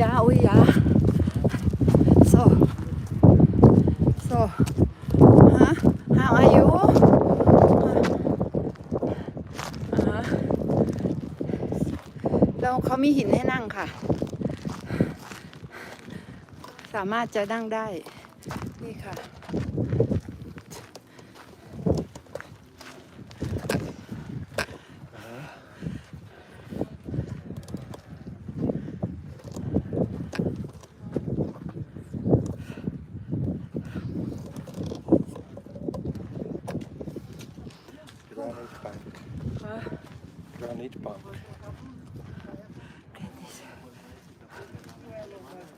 yeah oh yeah so so huh how are you อ่าเขามีหินให้นั่งค่ะ สามารถจะนั่งได้ นี่ค่ะ Granitbank. Granitbank.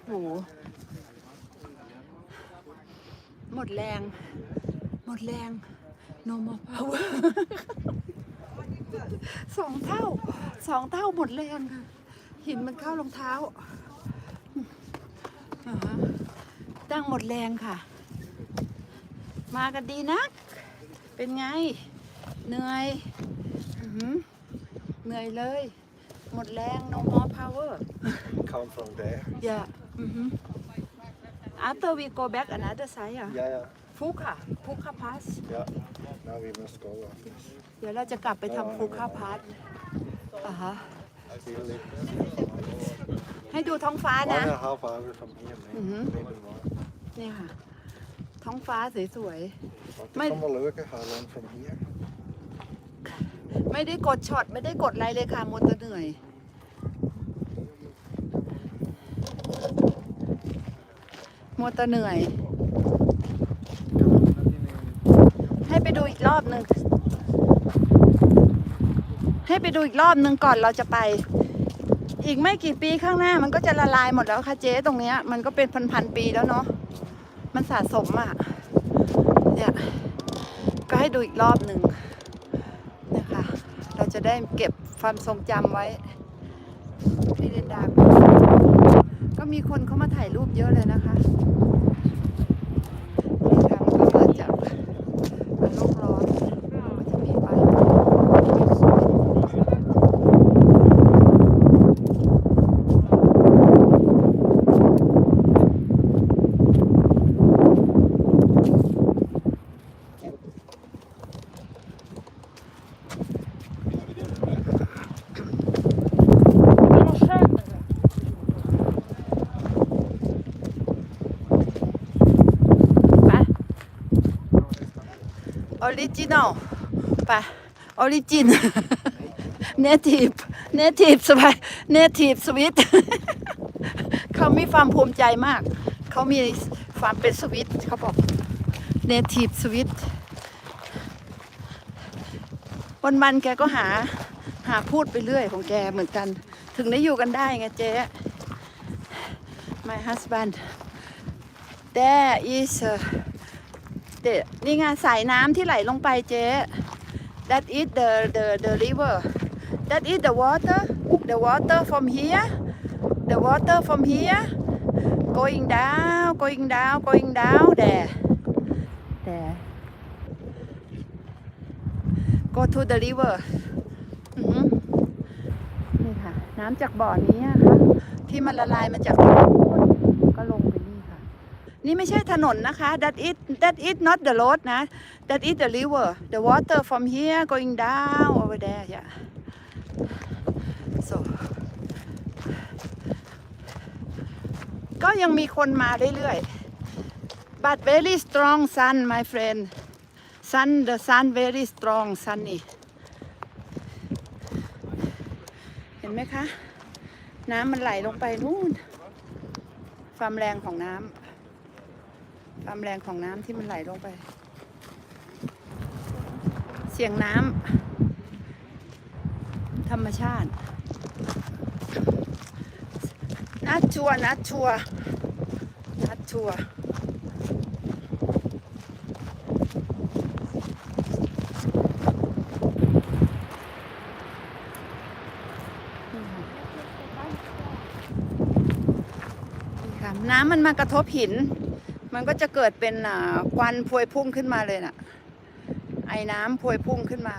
โหหมดแรง หมดแรง no more power สองเท่า สองเท่าหมดแรงค่ะ หินมันเข้ารองเท้าตั้งหมดแรงค่ะ มากันดีนัก เป็นไง เหนื่อยอื้อหือเหนื่อยเลย หมดแรง no more power Come from there. Yeah. Mm-hmm. After we go back another side อะ Yeah, yeah. ฟุกค่ะฟุกคาพาส Yeah. Now we must go after this. เดี๋ยวเราจะกลับไปทำฟุกคาพาสอ่าฮะ We live ให้ดูท้องฟ้า one นะ and a half hours from here, maybe, Mhm. maybe more. นี่ค่ะ ท้องฟ้าสวย But My- to come and look at how long from here. ไม่ได้กดช็อตไม่ได้กดอะไรเลยค่ะมัวแต่เหนื่อยมัวแต่เหนื่อย ให้ไปดูอีกรอบหนึ่งให้ไปดูอีกรอบหนึ่งก่อนเราจะไป อีกไม่กี่ปีข้างหน้า มันก็จะละลายหมดแล้วค่ะเจ๊ตรงเนี้ย มันก็เป็นพันๆปีแล้วเนาะมันสะสมอะเนี่ยก็ให้ดูอีกรอบหนึ่ง จะได้เก็บความทรงจำไว้พี่เดนดาก็มีคนเข้ามาถ่ายรูปเยอะเลยนะคะนี่ค่ะมันก็เกิดจากโลกร้อนมันก็จะมีไฟไป ออริจินอลไปออริจินเนทีฟเนทีฟสบายเนทีฟสวิตเขามีความภูมิใจมาก เขามีความเป็นสวิตเขาบอกเนทีฟสวิตวันวันแกก็หาหาพูดไปเรื่อยของแกเหมือนกัน ถึงได้อยู่กันได้ไงเจ๊ my husband there is a เดนี่ไงสายน้ำที่ไหลลงไปเจ๊ that is the the the river that is the water the water from here the water from here going down going down going down there there go to the river นี่ค่ะ น้ำจากบ่อนี้ค่ะ ที่มันละลายมาจากก็ลงไป นี่ไม่ใช่ถนนนะคะ that is that is not the road นะ that is the river the water from here going down over there yeah so ก็ยังมีคนมาเรื่อยๆ but very strong sun my friend sun the sun very strong sunny เห็นไหมคะ น้ำมันไหลลงไปนู่น ความแรงของน้ำ ความแรงของน้ำที่มันไหลลงไป เสียงน้ำธรรมชาตินัดชัวร์นัดชัวร์นัดชัวร์น้ำมันมากระทบหิน มันก็จะเกิดเป็นอ่าควันพวยพุ่งขึ้นมาเลยน่ะ ไอ้น้ำพวยพุ่งขึ้นมา